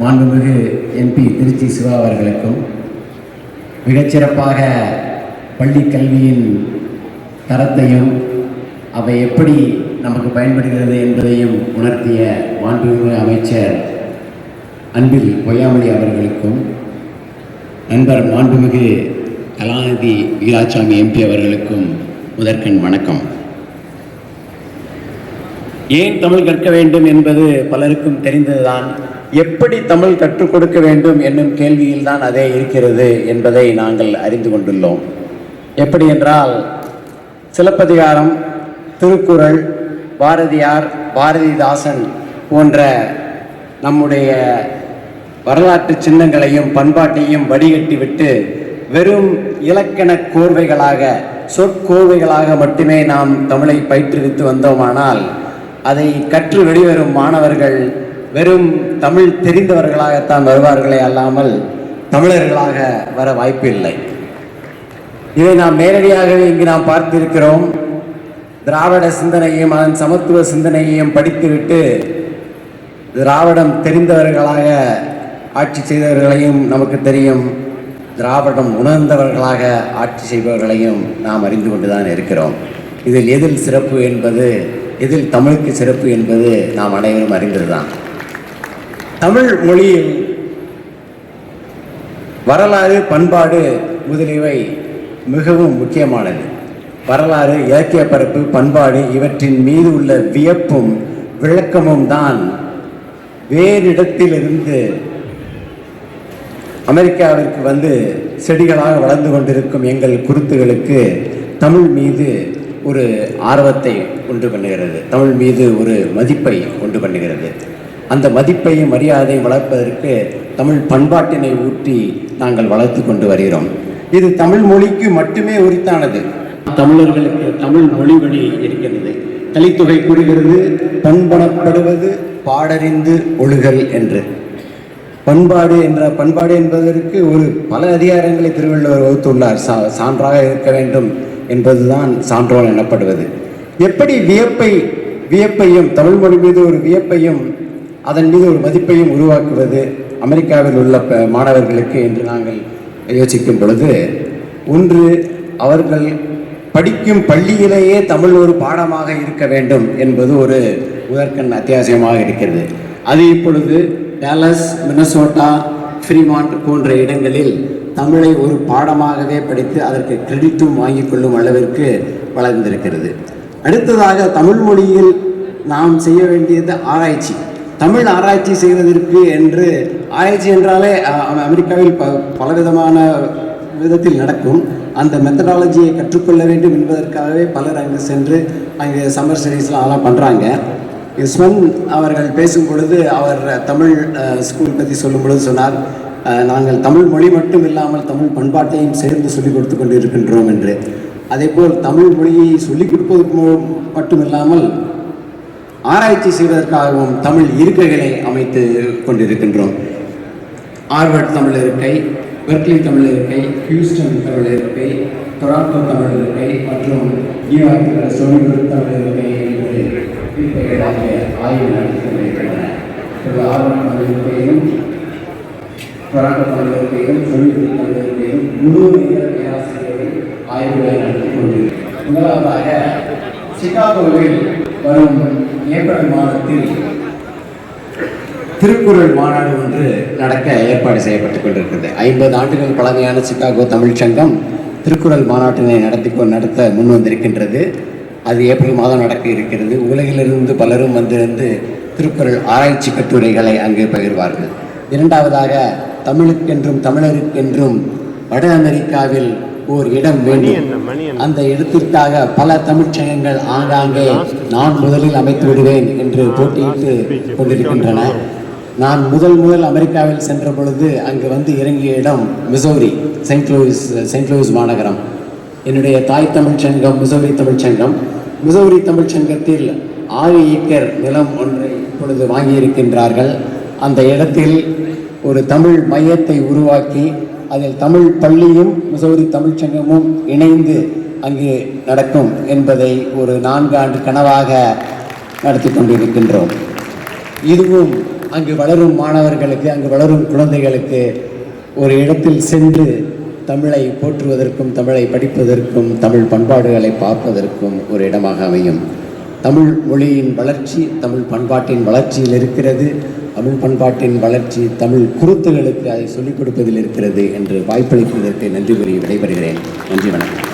மாண்புமிகு எம்பி திருச்சி சிவா அவர்களுக்கும் மிகச்சிறப்பாக பள்ளி கல்வியின் தரத்தையும் அவை எப்படி நமக்கு பயன்படுகிறது என்பதையும் உணர்த்திய மாண்புமிகு அமைச்சர் அன்பில் பொய்யாமொழி அவர்களுக்கும் நண்பர் மாண்புமிகு கலாநிதி வீராசாமி எம்பி அவர்களுக்கும் முதற்கண் வணக்கம். ஏன் தமிழ் கற்க வேண்டும் என்பது பலருக்கும் தெரிந்ததுதான் எப்படி தமிழ் கற்றுக் கொடுக்க வேண்டும் என்னும் கேள்வியில் தான் அதே இருக்கிறது என்பதை நாங்கள் அறிந்து கொண்டுள்ளோம். எப்படி என்றால் சிலப்பதிகாரம் திருக்குறள் பாரதியார் பாரதிதாசன் போன்ற நம்முடைய வரலாற்று சின்னங்களையும் பண்பாட்டையும் வடிகட்டிவிட்டு வெறும் இலக்கண கோர்வைகளாக சொற்கோர்வைகளாக மட்டுமே நாம் தமிழை பயிற்றுவித்து வந்தோமானால் அதை கற்று வெளிவரும் மாணவர்கள் வெறும் தமிழ் தெரிந்தவர்களாகத்தான் வருவார்களே அல்லாமல் தமிழர்களாக வர வாய்ப்பு இல்லை. இதை நாம் நேரடியாகவே இங்கு நாம் பார்த்திருக்கிறோம். திராவிட சிந்தனையையும் அதன் சமத்துவ சிந்தனையையும் படித்துவிட்டு திராவிடம் தெரிந்தவர்களாக ஆட்சி செய்தவர்களையும் நமக்கு தெரியும். திராவிடம் உணர்ந்தவர்களாக ஆட்சி செய்பவர்களையும் நாம் அறிந்து கொண்டுதான் இருக்கிறோம். இதில் எதில் சிறப்பு என்பது எதில் தமிழுக்கு சிறப்பு என்பது நாம் அனைவரும் அறிந்ததுதான் தமிழ் மொழியில் வரலாறு பண்பாடு முதலியவை மிகவும் முக்கியமானது. வரலாறு இலக்கிய பரப்பு பண்பாடு இவற்றின் மீது உள்ள வியப்பும் விளக்கமும் தான் வேறிடத்திலிருந்து அமெரிக்காவிற்கு வந்து செடிகளாக வளர்ந்து கொண்டிருக்கும் எங்கள் குருத்துகளுக்கு தமிழ் மீது ஒரு ஆர்வத்தை உண்டு பண்ணுகிறது. தமிழ் மீது ஒரு மதிப்பை உண்டு பண்ணுகிறது. அந்த மதிப்பையும் மரியாதையும் வளர்ப்பதற்கு தமிழ் பண்பாட்டினை ஊற்றி நாங்கள் வளர்த்து கொண்டு வருகிறோம். இது தமிழ் மொழிக்கு மட்டுமே உரித்தானது. தமிழர்களுக்கு தமிழ் மொழி வழி இருக்கிறது கலித்தொகை கூறுகிறது பண்படப்படுவது பாடறிந்து ஒழுகல் என்று பண்பாடு என்ற பண்பாடு என்பதற்கு ஒரு பல அதிகாரங்களை திருவள்ளுவர் வகுத்துள்ளார். சா சான்றாக இருக்க வேண்டும் என்பதுதான் சான்றோன் எனப்படுவது. எப்படி வியப்பை வியப்பையும் தமிழ் மொழி மீது ஒரு வியப்பையும் அதன் மீது ஒரு மதிப்பையும் உருவாக்குவது அமெரிக்காவில் உள்ள ப- மாணவர்களுக்கு என்று நாங்கள் யோசிக்கும் பொழுது ஒன்று அவர்கள் படிக்கும் பள்ளியிலேயே தமிழ் ஒரு பாடமாக இருக்க வேண்டும் என்பது ஒரு முதற்கண் அத்தியாவசியமாக இருக்கிறது. அது இப்பொழுது டேலஸ் மினசோட்டா ஃப்ரீமாண்ட் போன்ற இடங்களில் தமிழை ஒரு பாடமாகவே படித்து அதற்கு கிரெடிட்டும் வாங்கிக் கொள்ளும் அளவிற்கு வளர்ந்திருக்கிறது. அடுத்ததாக தமிழ் மொழியில் நாம் செய்ய வேண்டியது ஆராய்ச்சி. தமிழ் ஆராய்ச்சி செய்வதற்கு என்று ஆராய்ச்சி என்றாலே அமெரிக்காவில் ப பலவிதமான விதத்தில் நடக்கும். அந்த மெத்தடாலஜியை கற்றுக்கொள்ள வேண்டும் என்பதற்காகவே பலர் அங்கு சென்று அங்கே சம்மர் ஸ்டடீஸ்லாம் அதெல்லாம் பண்ணுறாங்க ஸ்வன் அவர்கள் பேசும் பொழுது அவர் தமிழ் ஸ்கூல் பற்றி சொல்லும் பொழுது சொன்னார் நாங்கள் தமிழ் மொழி மட்டும் இல்லாமல் தமிழ் பண்பாட்டையும் சேர்ந்து சொல்லிக் கொடுத்து கொண்டு இருக்கின்றோம் என்று. அதேபோல் தமிழ் மொழியை சொல்லிக் கொடுப்பது மட்டும் இல்லாமல் ஆராய்ச்சி செய்வதற்காகவும் தமிழ் இருக்கைகளை அமைத்து கொண்டிருக்கின்றோம். ஆர்வர்ட் தமிழ் இருக்கை பெர்க்லி தமிழ் இருக்கை ஹியூஸ்டன் தமிழ் இருக்கை டொராண்டோ தமிழ் இருக்கை மற்றும் நியூயார்க்கில் உள்ள தமிழ் இருக்கை இருக்கைகளாக ஆய்வு நடத்தி கொண்டிருக்கின்றன ஆர்வர்ட் தமிழ் இருக்கையும் டொராண்டோ தமிழ் இருக்கையும் தமிழ் முழு நேர பேராசிரியர்கள் ஆய்வுகளை நடத்தி கொண்டிருக்கிறார் முதலாவதாக சிகாகோவில் வரும் ஏப்ரல் மாதத்தில் திருக்குறள் மாநாடு ஒன்று நடக்க ஏற்பாடு செய்யப்பட்டுக் கொண்டிருக்கிறது. ஐம்பது ஆண்டுகள் பழமையான சிக்காகோ தமிழ்ச் சங்கம் திருக்குறள் மாநாட்டினை நடத்தி நடத்த முன் வந்திருக்கின்றது. அது ஏப்ரல் மாதம் நடக்க இருக்கிறது. உலகிலிருந்து பலரும் வந்திருந்து திருக்குறள் ஆராய்ச்சி கட்டுரைகளை அங்கு பகிர்வார்கள். இரண்டாவதாக தமிழுக்கென்றும் தமிழருக்கென்றும் வட அமெரிக்காவில் ஓர் இடம் வேண்டும். அந்த இடத்திற்காக பல தமிழ்ச் சங்கங்கள் ஆங்காங்கே நான் முதலில் அமைத்து விடுவேன் என்று போட்டியிட்டு கொண்டிருக்கின்றன. நான் முதல் முதல் அமெரிக்காவில் சென்ற பொழுது அங்கு வந்து இறங்கிய இடம் Missouri Saint Louis Saint Louis மாநகரம். என்னுடைய தாய் தமிழ்ச் சங்கம் மிசோரி தமிழ்ச் சங்கம். மிசோரி தமிழ்ச் சங்கத்தில் ஆறு ஏக்கர் நிலம் ஒன்றை இப்பொழுது வாங்கியிருக்கின்றார்கள். அந்த இடத்தில் ஒரு தமிழ் மையத்தை உருவாக்கி அதில் தமிழ் பள்ளியும் மிசோரி தமிழ்ச் சங்கமும் இணைந்து அங்கு நடக்கும் என்பதை ஒரு நான்கு ஆண்டு கனவாக நடத்தி கொண்டிருக்கின்றோம். இதுவும் அங்கு வளரும் மாணவர்களுக்கு அங்கு வளரும் குழந்தைகளுக்கு ஒரு இடத்தில் சென்று தமிழை போற்றுவதற்கும் தமிழை படிப்பதற்கும் தமிழ் பண்பாடுகளை பார்ப்பதற்கும் ஒரு இடமாக அமையும். தமிழ் மொழியின் வளர்ச்சி தமிழ் பண்பாட்டின் வளர்ச்சியில் இருக்கிறது. தமிழ் பண்பாட்டின் வளர்ச்சி தமிழ் குருத்துகளுக்கு அதை சொல்லிக் கொடுப்பதில் இருக்கிறது என்று வாய்ப்பளிப்பதற்கு நன்றி கூறி விடைபெறுகிறேன். நன்றி வணக்கம்.